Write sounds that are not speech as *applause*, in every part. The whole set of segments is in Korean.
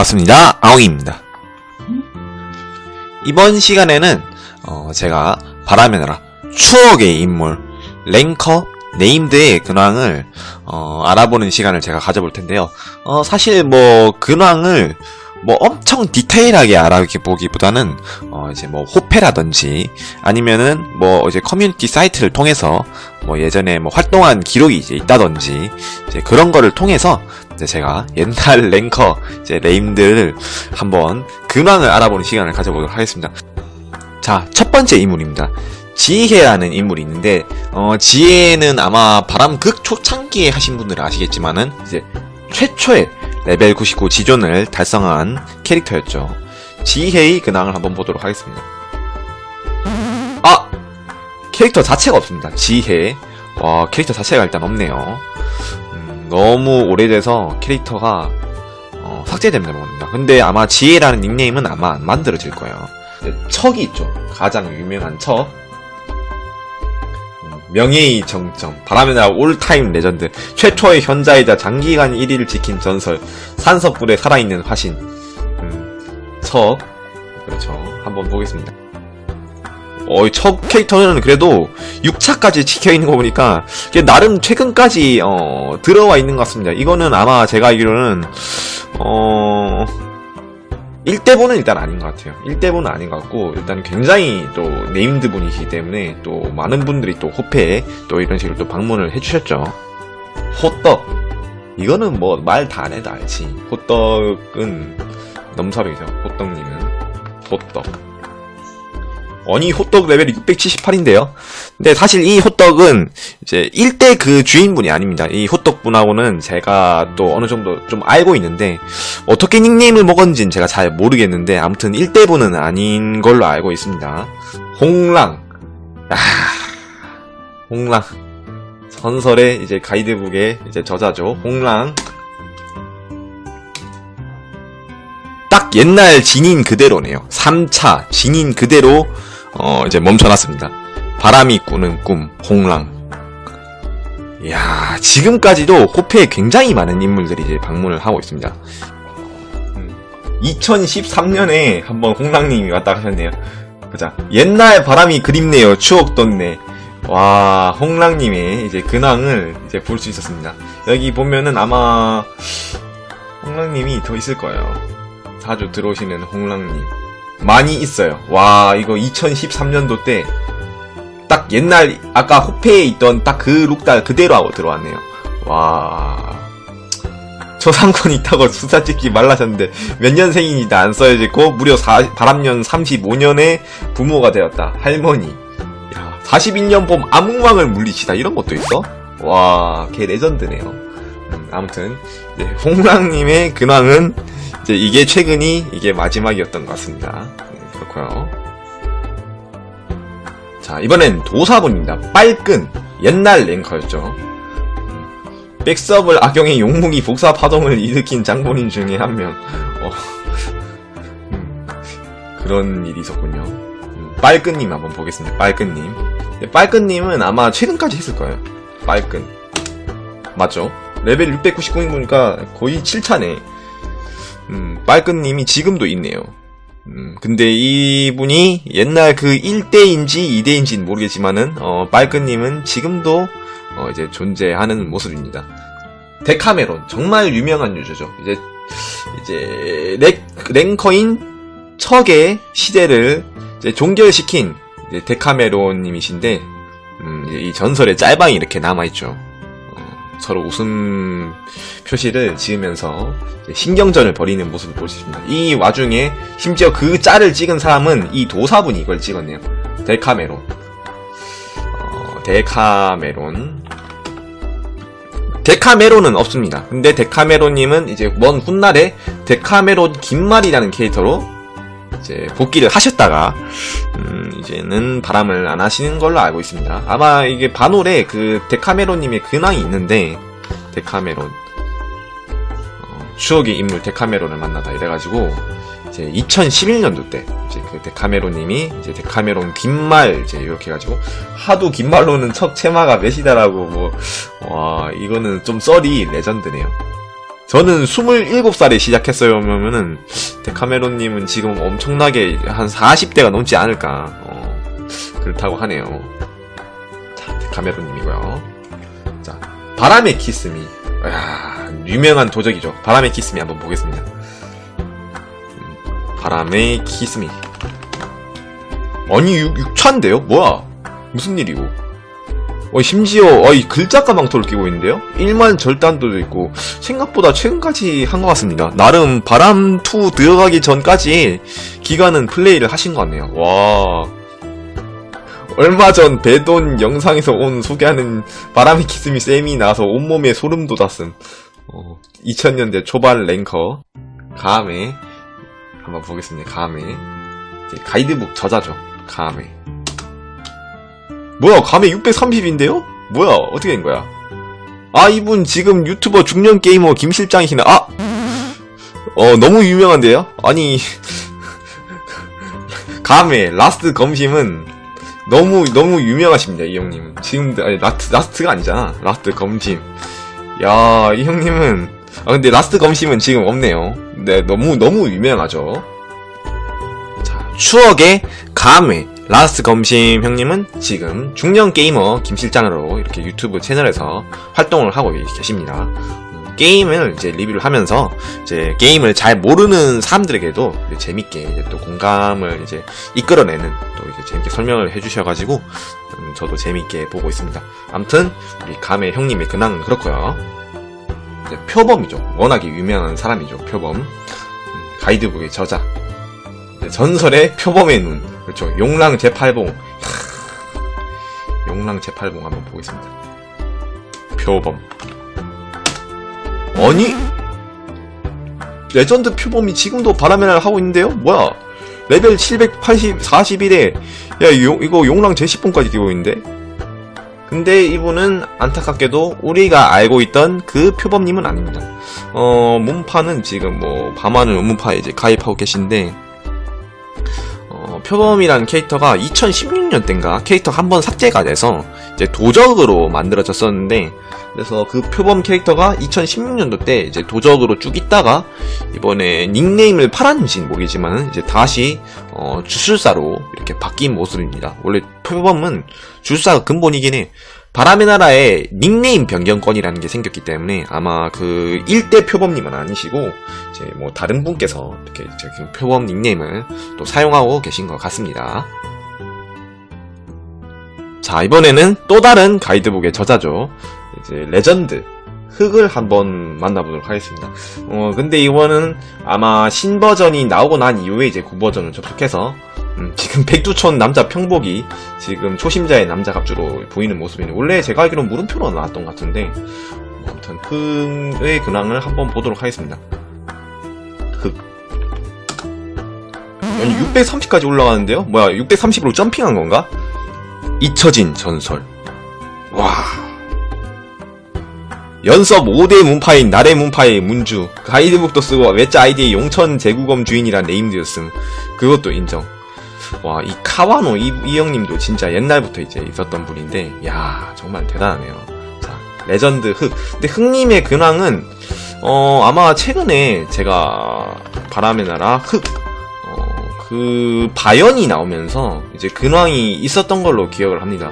반갑습니다. 아웅입니다. 이번 시간에는 어, 제가 바람의 나라 추억의 인물 랭커 네임드의 근황을 어, 알아보는 시간을 제가 가져볼 텐데요. 어, 사실 뭐 근황을 뭐 엄청 디테일하게 알아보기보다는 어 이제 뭐 호패라든지 아니면은 뭐 이제 커뮤니티 사이트를 통해서 뭐 예전에 뭐 활동한 기록이 이제 있다든지 이제 그런 거를 통해서 이제 제가 옛날 *laughs* 랭커 이제 레임들을 한번 근황을 알아보는 시간을 가져보도록 하겠습니다. 자, 첫 번째 인물입니다. 지혜라는 인물이 있는데, 어, 지혜는 아마 바람극 초창기에 하신 분들은 아시겠지만은, 이제 최초의 레벨 99 지존을 달성한 캐릭터였죠. 지혜의 근황을 한번 보도록 하겠습니다. 아! 캐릭터 자체가 없습니다. 지혜. 와, 캐릭터 자체가 일단 없네요. 음, 너무 오래돼서 캐릭터가, 어, 삭제됩니다, 봅니다. 근데 아마 지혜라는 닉네임은 아마 안 만들어질 거예요. 이제 척이 있죠. 가장 유명한 척. 음, 명예의 정점, 바람의 나라 올타임 레전드, 최초의 현자이자 장기간 1위를 지킨 전설, 산석불에 살아있는 화신, 음, 척, 그렇죠. 한번 보겠습니다. 어, 이첫 캐릭터는 그래도 6차까지 지켜있는 거 보니까, 나름 최근까지, 어, 들어와 있는 것 같습니다. 이거는 아마 제가 알기로는, 어, 1대본은 일단 아닌 것 같아요. 1대본은 아닌 것 같고, 일단 굉장히 또 네임드 분이시기 때문에 또 많은 분들이 또 호패에 또 이런 식으로 또 방문을 해주셨죠. 호떡. 이거는 뭐 말 다 안 해도 알지. 호떡은 넘사벽이죠. 호떡님은. 호떡. 아니, 호떡 레벨이 678인데요. 근데 사실 이 호떡은 이제 1대 그 주인분이 아닙니다. 이 호떡분하고는 제가 또 어느 정도 좀 알고 있는데, 어떻게 닉네임을 먹었는지는 제가 잘 모르겠는데, 아무튼 1대분은 아닌 걸로 알고 있습니다. 홍랑. 아, 홍랑. 전설의 이제 가이드북의 이제 저자죠. 홍랑. 딱 옛날 진인 그대로네요. 3차 진인 그대로 어 이제 멈춰놨습니다. 바람이 꾸는 꿈 홍랑. 이야 지금까지도 호패에 굉장히 많은 인물들이 이제 방문을 하고 있습니다. 2013년에 한번 홍랑님이 왔다 가셨네요. 보자. 옛날 바람이 그립네요. 추억 돋네. 와, 홍랑님의 이제 근황을 이제 볼 수 있었습니다. 여기 보면은 아마 홍랑님이 더 있을 거예요. 자주 들어오시는 홍랑님. 많이 있어요. 와, 이거 2013년도 때, 딱 옛날, 아까 호패에 있던 딱 그 룩달 그대로 하고 들어왔네요. 와. 초상권 있다고 수사 찍기 말라셨는데, 몇 년생인지 안 써야겠고, 무려 사, 바람년 35년에 부모가 되었다. 할머니. 야, 42년 봄 암흑망을 물리치다. 이런 것도 있어? 와, 개 레전드네요. 음, 아무튼, 홍랑님의 근황은, 이제 이게 최근이 이게 마지막이었던 것 같습니다. 음, 그렇고요. 자 이번엔 도사분입니다. 빨끈 옛날 랭커였죠. 음, 백섭을 악용해 용무기 복사 파동을 일으킨 장본인 중에 한 명. 어, 음, 그런 일이 있었군요. 음, 빨끈님 한번 보겠습니다. 빨끈님. 네, 빨끈님은 아마 최근까지 했을 거예요. 빨끈. 맞죠? 레벨 699인 보니까 거의 7차네. 음, 빨끈님이 지금도 있네요. 음, 근데 이분이 옛날 그 1대인지 2대인지는 모르겠지만은, 어, 빨끈님은 지금도, 어, 이제 존재하는 모습입니다. 데카메론. 정말 유명한 유저죠. 이제, 이제, 렉, 랭커인 척의 시대를 이제 종결시킨 이제 데카메론님이신데, 음, 이제 이 전설의 짤방이 이렇게 남아있죠. 서로 웃음 표시를 지으면서 신경전을 벌이는 모습을 볼 수 있습니다. 이 와중에 심지어 그 짤을 찍은 사람은 이 도사분이 이걸 찍었네요. 데카메론. 어, 데카메론. 데카메론은 없습니다. 근데 데카메론님은 이제 먼 훗날에 데카메론 긴말이라는 캐릭터로 이제 복귀를 하셨다가 음, 이제는 바람을 안 하시는 걸로 알고 있습니다. 아마 이게 반올에 그 데카메론님의 근황이 있는데 데카메론 어, 추억의 인물 데카메론을 만나다 이래가지고 이제 2011년도 때 이제 그 데카메론님이 이제 데카메론 긴말 이제 이렇게 해가지고 하도 긴말로는 첫 체마가 몇이다라고 뭐 와 이거는 좀 썰이 레전드네요. 저는 27살에 시작했어요. 그러면은, 데카메론님은 지금 엄청나게 한 40대가 넘지 않을까. 어, 그렇다고 하네요. 자, 데카메론님이고요. 자, 바람의 키스미. 야 유명한 도적이죠. 바람의 키스미 한번 보겠습니다. 음, 바람의 키스미. 아니, 6, 6차인데요? 뭐야? 무슨 일이고? 어, 심지어, 어, 이 글자 가 망토를 끼고 있는데요? 1만 절단도 있고, 생각보다 최근까지 한 것 같습니다. 나름 바람2 들어가기 전까지 기간은 플레이를 하신 것 같네요. 와. 얼마 전 배돈 영상에서 온 소개하는 바람의 키스미 쌤이 나와서 온몸에 소름 돋았음. 어, 2000년대 초반 랭커, 가메. 한번 보겠습니다. 이제 가이드북 저자죠. 가메. 뭐야, 감에 630인데요? 뭐야, 어떻게 된 거야? 아, 이분 지금 유튜버 중년 게이머 김 실장이시네. 아! 어, 너무 유명한데요? 아니, *laughs* 감에, 라스트 검심은 너무, 너무 유명하십니다, 이 형님은. 지금, 아니, 라스트, 라스트가 아니잖아. 라스트 검심. 야, 이 형님은, 아, 근데 라스트 검심은 지금 없네요. 네, 너무, 너무 유명하죠. 자, 추억의 감회. 라스트 검심 형님은 지금 중년 게이머 김 실장으로 이렇게 유튜브 채널에서 활동을 하고 계십니다. 음, 게임을 이제 리뷰를 하면서 이제 게임을 잘 모르는 사람들에게도 재밌게 이제 또 공감을 이제 이끌어내는 또 이제 재밌게 설명을 해주셔가지고 음, 저도 재밌게 보고 있습니다. 아무튼 우리 감의 형님의 근황은 그렇고요. 표범이죠. 워낙에 유명한 사람이죠. 표범. 음, 가이드북의 저자. 전설의 표범의 눈. 그렇죠. 용랑 제8봉. 용랑 제8봉 한번 보겠습니다. 표범. 아니? 레전드 표범이 지금도 바람의 날 하고 있는데요? 뭐야? 레벨 780, 41에, 야, 용, 이거 용랑 제10봉까지 끼고 있는데? 근데 이분은 안타깝게도 우리가 알고 있던 그 표범님은 아닙니다. 어, 문파는 지금 뭐, 밤하늘 문파에 이제 가입하고 계신데, 어, 표범이라는 캐릭터가 2016년 땐가 캐릭터 한 번 삭제가 돼서 이제 도적으로 만들어졌었는데 그래서 그 표범 캐릭터가 2016년도 때 이제 도적으로 쭉 있다가 이번에 닉네임을 팔았는지는 모르겠지만 이제 다시 어, 주술사로 이렇게 바뀐 모습입니다. 원래 표범은 주술사가 근본이긴 해. 바람의 나라에 닉네임 변경권이라는 게 생겼기 때문에 아마 그 1대 표범님은 아니시고 이제 뭐 다른 분께서 이렇게 그 표범 닉네임을 또 사용하고 계신 것 같습니다. 자 이번에는 또 다른 가이드북의 저자죠. 이제 레전드 흑을 한번 만나보도록 하겠습니다. 어 근데 이거는 아마 신버전이 나오고 난 이후에 이제 구버전을 접속해서 음, 지금 백두촌 남자 평복이 지금 초심자의 남자 갑주로 보이는 모습이네. 원래 제가 알기로 물음표로 나왔던 것 같은데, 뭐 아무튼 흑의 근황을 한번 보도록 하겠습니다. 흑. 아니 630까지 올라가는데요? 뭐야 630으로 점핑한 건가? 잊혀진 전설. 와. 연섭 5대 문파인 나래 문파의 문주 가이드북도 쓰고 외자 아이디의 용천 제구검 주인이란 네임드였음 그것도 인정 와, 이 카와노 이, 이 형님도 진짜 옛날부터 이제 있었던 분인데, 야 정말 대단하네요. 자, 레전드 흑. 근데 흑님의 근황은, 어, 아마 최근에 제가 바람의 나라 흑, 어, 그, 바연이 나오면서 이제 근황이 있었던 걸로 기억을 합니다.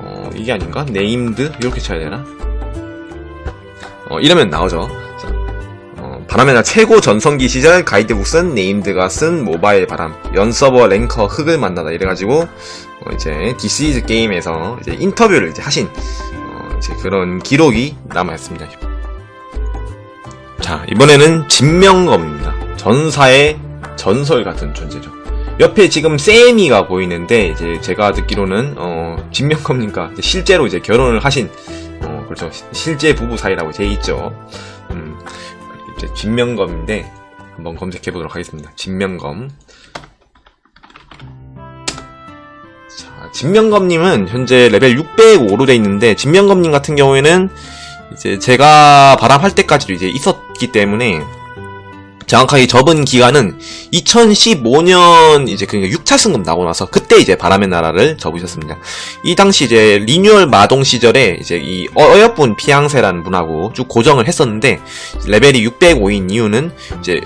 어, 이게 아닌가? 네임드? 이렇게 쳐야 되나? 어, 이러면 나오죠. 바람의 날 최고 전성기 시절 가이드북 쓴 네임드가 쓴 모바일 바람 연서버 랭커 흑을 만나다 이래가지고 어 이제 디시즈 게임에서 이제 인터뷰를 이제 하신 어 이제 그런 기록이 남아있습니다. 자 이번에는 진명검입니다. 전사의 전설 같은 존재죠. 옆에 지금 세미가 보이는데 이제 제가 듣기로는 어 진명검님과 실제로 이제 결혼을 하신 어 그렇죠 실제 부부 사이라고 돼 있죠. 음, 이제 진명검인데 한번 검색해 보도록 하겠습니다. 진명검. 자, 진명검님은 현재 레벨 605로 돼 있는데 진명검님 같은 경우에는 이제 제가 바람할 때까지도 이제 있었기 때문에 정확하게 접은 기간은 2015년 이제 그러니까 6차 승급 나고 나서 그때 이제 바람의 나라를 접으셨습니다. 이 당시 이제 리뉴얼 마동 시절에 이제 이 어- 어여쁜 피양새라는 분하고 쭉 고정을 했었는데 레벨이 605인 이유는 이제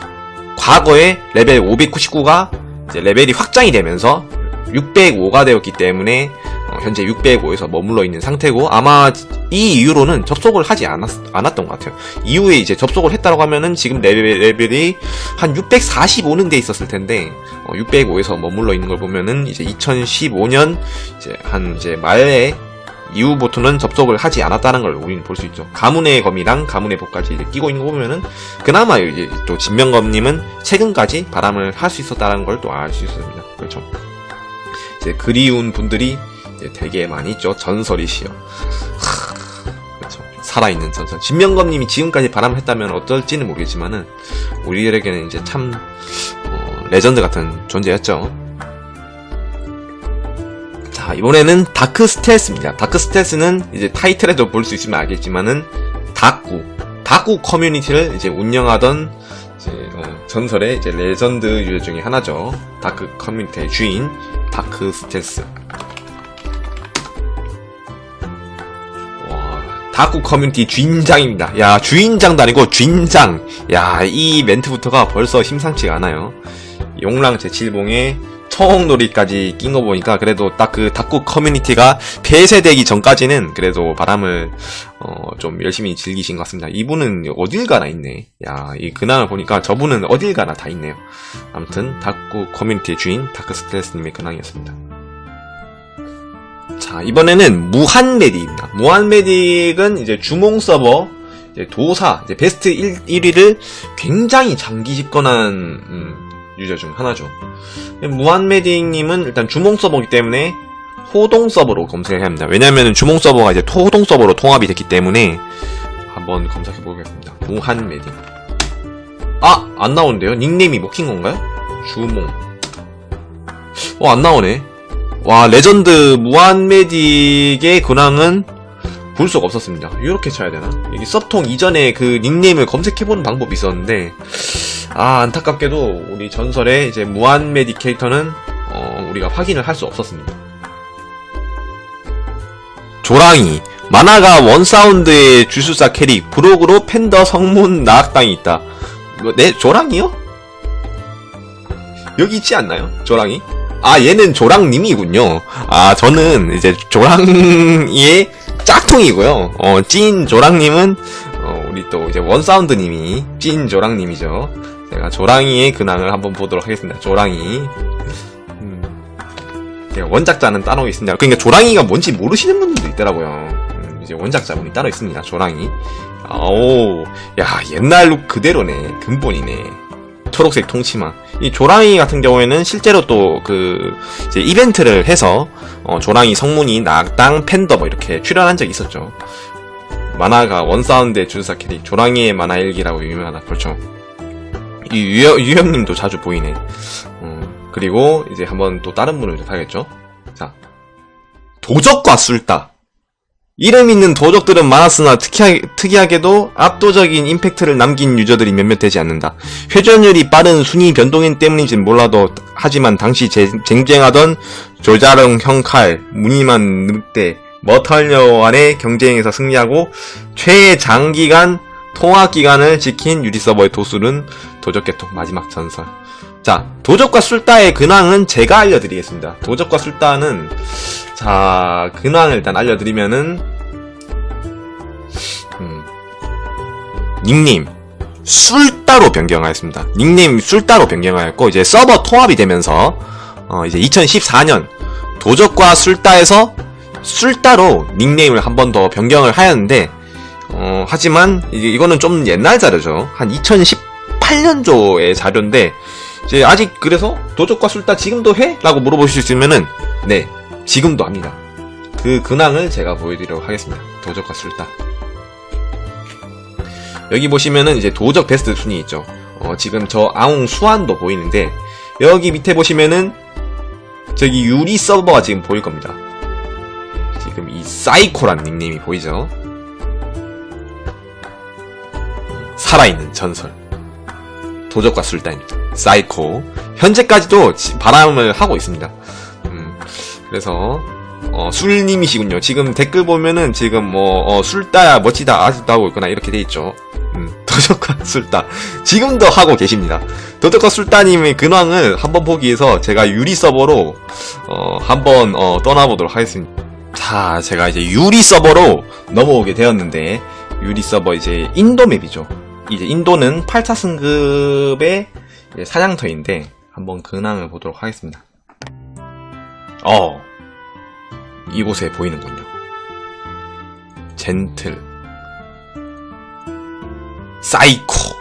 과거에 레벨 599가 이제 레벨이 확장이 되면서 605가 되었기 때문에 어, 현재 605에서 머물러 있는 상태고 아마 이 이후로는 접속을 하지 않았, 않았던 것 같아요. 이후에 이제 접속을 했다고 하면은 지금 레벨, 레벨이 한 645는 돼 있었을 텐데 605에서 머물러 있는 걸 보면은 이제 2015년 이제 한 이제 말에 이후부터는 접속을 하지 않았다는 걸 우리는 볼 수 있죠. 가문의 검이랑 가문의 복까지 끼고 있는 거 보면은 그나마 이제 또 진명검님은 최근까지 바람을 할 수 있었다는 걸 또 알 수 있습니다. 그렇죠. 이제 그리운 분들이 이제 되게 많이 있죠. 그렇죠. 살아있는 전설. 진명검님이 지금까지 바람을 했다면 어떨지는 모르겠지만은 우리들에게는 이제 참 어, 레전드 같은 존재였죠. 자 이번에는 다크 스텔스입니다. 다크 스텔스는 이제 타이틀에도 볼 수 있으면 알겠지만은 다쿠 다쿠 커뮤니티를 이제 운영하던 이제 어, 전설의 이제 레전드 유저 중에 하나죠. 다크 커뮤니티의 주인 다크 스텔스. 와 다쿠 커뮤니티 주인장입니다. 야 주인장도 아니고 주인장. 야 이 멘트부터가 벌써 심상치가 않아요. 용랑 제7봉에 청홍놀이까지 낀 거 보니까 그래도 딱 그 닭국 커뮤니티가 폐쇄되기 전까지는 그래도 바람을 어 좀 열심히 즐기신 것 같습니다. 이분은 어딜 가나 있네. 야, 이 근황을 보니까 저분은 어딜 가나 다 있네요. 아무튼 닭국 커뮤니티의 주인 다크스텔스님의 근황이었습니다. 자, 이번에는 무한메딕입니다. 무한메딕은 이제 주몽 서버 이제 도사 이제 베스트 1, 1위를 굉장히 장기 집권한 음, 유저 중 하나죠. 무한메딩님은 일단 주몽 서버이기 때문에 호동 서버로 검색해야 합니다. 왜냐면 주몽 서버가 이제 호동 서버로 통합이 됐기 때문에 한번 검색해 보겠습니다. 무한메딩. 아! 안 나오는데요? 닉네임이 먹힌 건가요? 주몽. 어, 안 나오네. 와, 레전드 무한메딕의 근황은 볼 수가 없었습니다. 이렇게 쳐야 되나? 여기 섭통 이전에 그 닉네임을 검색해보는 방법이 있었는데, 아, 안타깝게도 우리 전설의 이제 무한 메디 캐릭터는 어, 우리가 확인을 할 수 없었습니다. 조랑이 만화가 원사운드의 주술사 캐릭 브록으로 팬더 성문 나악당이 있다. 이거 내 조랑이요? 여기 있지 않나요? 조랑이? 아 얘는 조랑님이군요. 아 저는 이제 조랑이의 짝퉁이고요. 어, 찐 조랑님은 어, 우리 또 이제 원사운드님이 찐 조랑님이죠. 제가 조랑이의 근황을 한번 보도록 하겠습니다. 조랑이. 음, 예, 원작자는 따로 있습니다. 그러니까 조랑이가 뭔지 모르시는 분들도 있더라고요. 음, 이제 원작자분이 따로 있습니다. 조랑이. 아오, 야 옛날 룩 그대로네. 근본이네. 초록색 통치마. 이 조랑이 같은 경우에는 실제로 또 그 이벤트를 해서 어, 조랑이 성문이 낙당 팬더 뭐 이렇게 출연한 적이 있었죠. 만화가 원사운드의 주사 캐릭 조랑이의 만화 일기라고 유명하다. 그렇죠. 이 유형, 유형님도 자주 보이네. 어, 그리고 이제 한번 또 다른 분을 접하겠죠. 자, 도적과 술다. 이름 있는 도적들은 많았으나 특이하, 특이하 게도 압도적인 임팩트를 남긴 유저들이 몇몇 되지 않는다. 회전율이 빠른 순위 변동인 때문인지는 몰라도 하지만 당시 제- 쟁쟁하던 조자릉 형칼, 무늬만 늑대, 머털녀 간의 경쟁에서 승리하고 최장기간 통화 기간을 지킨 유리 서버의 도술은 도적 개통 마지막 전설. 자, 도적과 술다의 근황은 제가 알려드리겠습니다. 도적과 술다는 자 근황을 일단 알려드리면은 음, 닉네임 술다로 변경하였습니다. 닉네임 술다로 변경하였고 이제 서버 통합이 되면서 어, 이제 2014년 도적과 술다에서 술다로 닉네임을 한 번 더 변경을 하였는데 어, 하지만 이거는 좀 옛날 자료죠. 한 2018년조의 자료인데 이제 아직 그래서 도적과 술다 지금도 해? 라고 물어보실 수 있으면은 네 지금도 합니다. 그 근황을 제가 보여드리도록 하겠습니다. 도적과 술다. 여기 보시면은 이제 도적 베스트 순위 있죠. 어, 지금 저 아웅 수완도 보이는데 여기 밑에 보시면은 저기 유리 서버가 지금 보일 겁니다. 지금 이 사이코란 닉네임이 보이죠? 살아있는 전설. 도적과 술단, 사이코. 현재까지도 지- 바람을 하고 있습니다. 음, 그래서, 어, 술님이시군요. 지금 댓글 보면은 지금 뭐, 어, 술따야 멋지다, 하고 있거나 이렇게 돼 있죠. 음, *laughs* 도적과 술따. 지금도 하고 계십니다. 도덕과 술따님의 근황을 한번 보기 위해서 제가 유리 서버로 어, 한번 어, 떠나보도록 하겠습니다. 자, 제가 이제 유리 서버로 넘어오게 되었는데 유리 서버 이제 인도 맵이죠. 이제 인도는 8차 승급의 사냥터인데 한번 근황을 보도록 하겠습니다. 어, 이곳에 보이는군요. 젠틀, 사이코,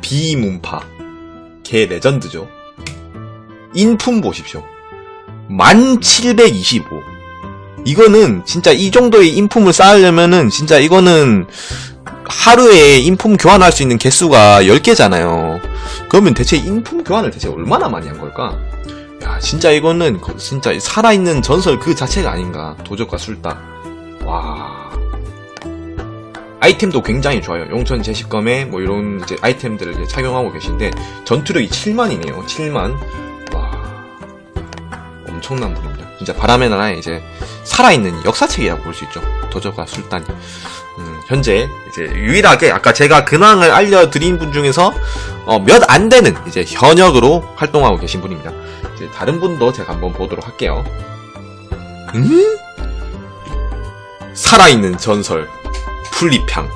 비문파. 개 레전드죠. 인품 보십시오. 1725 이거는 진짜 이 정도의 인품을 쌓으려면은 진짜 이거는 하루에 인품 교환할 수 있는 개수가 10개잖아요 그러면 대체 인품 교환을 대체 얼마나 많이 한 걸까 야 진짜 이거는 거- 진짜 살아있는 전설 그 자체가 아닌가 도적과 술따 와 아이템도 굉장히 좋아요. 용천 제식검에 뭐 이런 이제 아이템들을 이제 착용하고 계신데 전투력이 7만이네요. 7만. 와. 엄청난 분입니다. 진짜 바람의 나라의 이제 살아있는 역사책이라고 볼 수 있죠. 도적과 술단. 음, 현재 이제 유일하게 아까 제가 근황을 알려드린 분 중에서 어, 몇 안 되는 이제 현역으로 활동하고 계신 분입니다. 이제 다른 분도 제가 한번 보도록 할게요. 음? 살아있는 전설. 풀리평.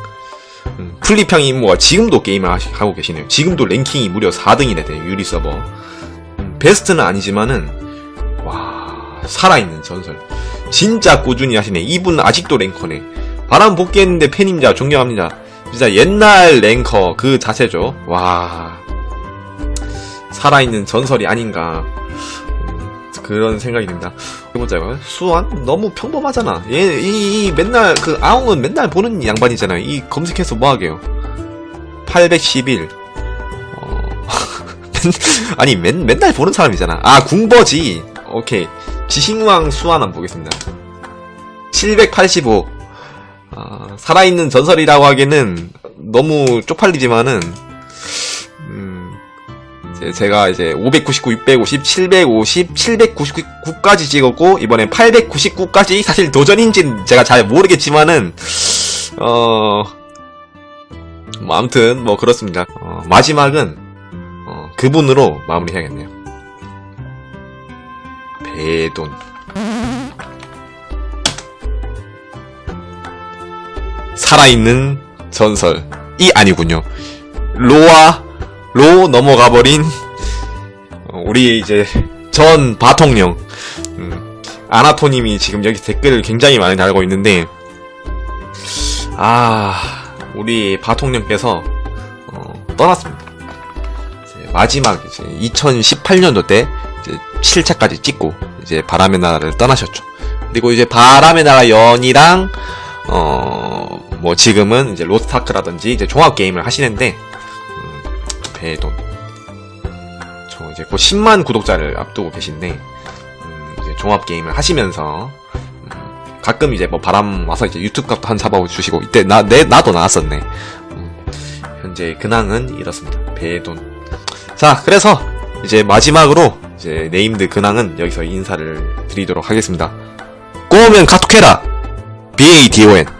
음, 풀리평 임무가 지금도 게임을 하고 계시네요. 지금도 랭킹이 무려 4등이나 돼요, 유리 서버. 음, 베스트는 아니지만은, 와, 살아있는 전설. 진짜 꾸준히 하시네. 이분 아직도 랭커네. 바람 복귀했는데 팬입니다. 존경합니다. 진짜 옛날 랭커 그 자체죠. 와. 살아있는 전설이 아닌가. 음, 그런 생각이 듭니다. 해보자고요. 수완? 너무 평범하잖아. 얘, 이, 이 맨날, 그, 아웅은 맨날 보는 양반이잖아요. 이 검색해서 뭐 하게요. 811. 어, *laughs* 아니, 맨, 맨날 보는 사람이잖아. 아, 궁버지. 오케이. 지식왕 수완 한번 보겠습니다. 785. 아, 살아있는 전설이라고 하기에는 너무 쪽팔리지만은, 음, 이제 제가 이제 599, 650, 750, 799까지 찍었고 이번에 899까지 사실 도전인지는 제가 잘 모르겠지만은 어. 뭐 아무튼 뭐 그렇습니다. 어, 마지막은 어, 그분으로 마무리해야겠네요. 배돈. 살아있는 전설이 아니군요. 로아 로 넘어가 버린 어, 우리 이제 전 바통령 음, 아나토님이 지금 여기 댓글을 굉장히 많이 달고 있는데 아 우리 바통령께서 어, 떠났습니다. 이제 마지막 이제 2018년도 때 이제 7차까지 찍고 이제 바람의 나라를 떠나셨죠. 그리고 이제 바람의 나라 연이랑 어 뭐 지금은 이제 로스타크라든지 이제 종합 게임을 하시는데 배돈. 저 이제 곧 10만 구독자를 앞두고 계신데, 음, 이제 종합 게임을 하시면서, 음, 가끔 이제 뭐 바람 와서 이제 유튜브 값도 한 잡아 주시고, 이때 나, 내, 나도 나왔었네. 음, 현재 근황은 이렇습니다. 배돈. 자, 그래서 이제 마지막으로 이제 네임드 근황은 여기서 인사를 드리도록 하겠습니다. 꼬우면 카톡해라! 别一提问。